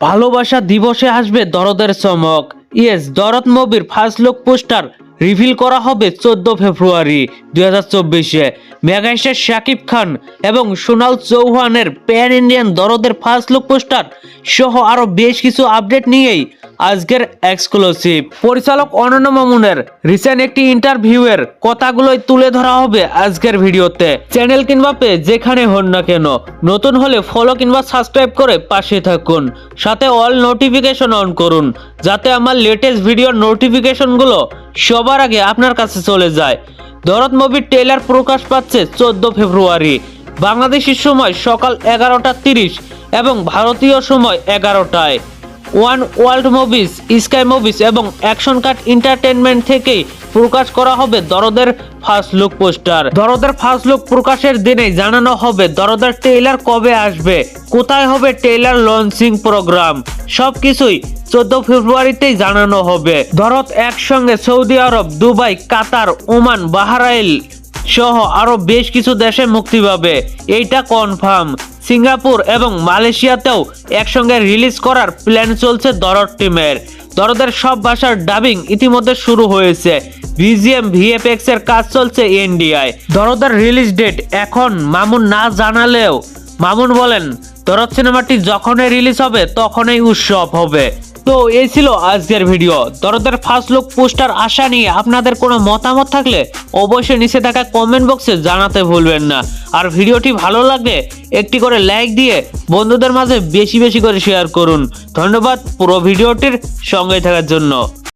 ভালোবাসা দিবসে আসবে দরদের চমক। ইয়েস দরদ মুভির ফার্স্ট লুক পোস্টার রিভিল করা হবে চোদ্দ ফেব্রুয়ারি দুই হাজার চব্বিশে। মেগাস্টার শাকিব খান এবং সোনাল চৌহানের প্যান ইন্ডিয়ান দরদের ফার্স্ট লুক পোস্টার সহ আরও বেশ কিছু আপডেট নিয়েই আজকের এক্সক্লুসিভ পরিচালক অনন্য মামুনের রিসেন্ট একটি ইন্টারভিউয়ের কথাগুলোই তুলে ধরা হবে আজকের ভিডিওতে। চ্যানেল কিংবা পে যেখানে হন না কেন, নতুন হলে ফলো কিংবা সাবস্ক্রাইব করে পাশে থাকুন। সাথে অল নোটিফিকেশন অন করুন, যাতে আমার লেটেস্ট ভিডিওর নোটিফিকেশনগুলো সবার আগে আপনার কাছে চলে যায়। দরদ মুভির ট্রেলার প্রকাশ পাচ্ছে চোদ্দ ফেব্রুয়ারি। বাংলাদেশের সময় সকাল এগারোটা তিরিশ এবং ভারতীয় সময় এগারোটায়। One world movies, sky movies এবং অ্যাকশন কাট এন্টারটেনমেন্ট থেকেই প্রকাশ করা হবে দরদের ফার্স্ট লুক পোস্টার। দরদের ফার্স্ট লুক প্রকাশের দিনে জানানো হবে দরদের ট্রেলার কবে আসবে, কোথায় হবে ট্রেলার লঞ্চিং প্রোগ্রাম, সবকিছুই চোদ্দ ফেব্রুয়ারিতেই জানানো হবে। দরদ একসঙ্গে Saudi Arab, Dubai, Qatar, Oman Bahrain সহ আরও বেশ কিছু দেশে মুক্তি পাবে, এইটা কনফার্ম সিঙ্গাপুর এবং মালয়েশিয়াতেও একসঙ্গে রিলিজ করার প্ল্যান চলছে দরদ টিমের। দরদের সব ভাষার ডাবিং ইতিমধ্যে শুরু হয়েছে। বিজিএম, ভিএফএক্স এর কাজ চলছে এনডিআই। দরদের রিলিজ ডেট এখন মামুন না জানালেও, মামুন বলেন, দরদ সিনেমাটি যখনই রিলিজ হবে তখনই উৎসব হবে। তো এই ছিল আজকের ভিডিও দরদের ফার্স্ট লুক পোস্টার আশা নিয়ে আপনাদের কোনো মতামত থাকলে অবশ্যই নিচে থাকা কমেন্ট বক্সে জানাতে ভুলবেন না। আর ভিডিওটি ভালো লাগলে একটি করে লাইক দিয়ে বন্ধুদের মাঝে বেশি বেশি করে শেয়ার করুন। ধন্যবাদ পুরো ভিডিওটির সঙ্গে থাকার জন্য।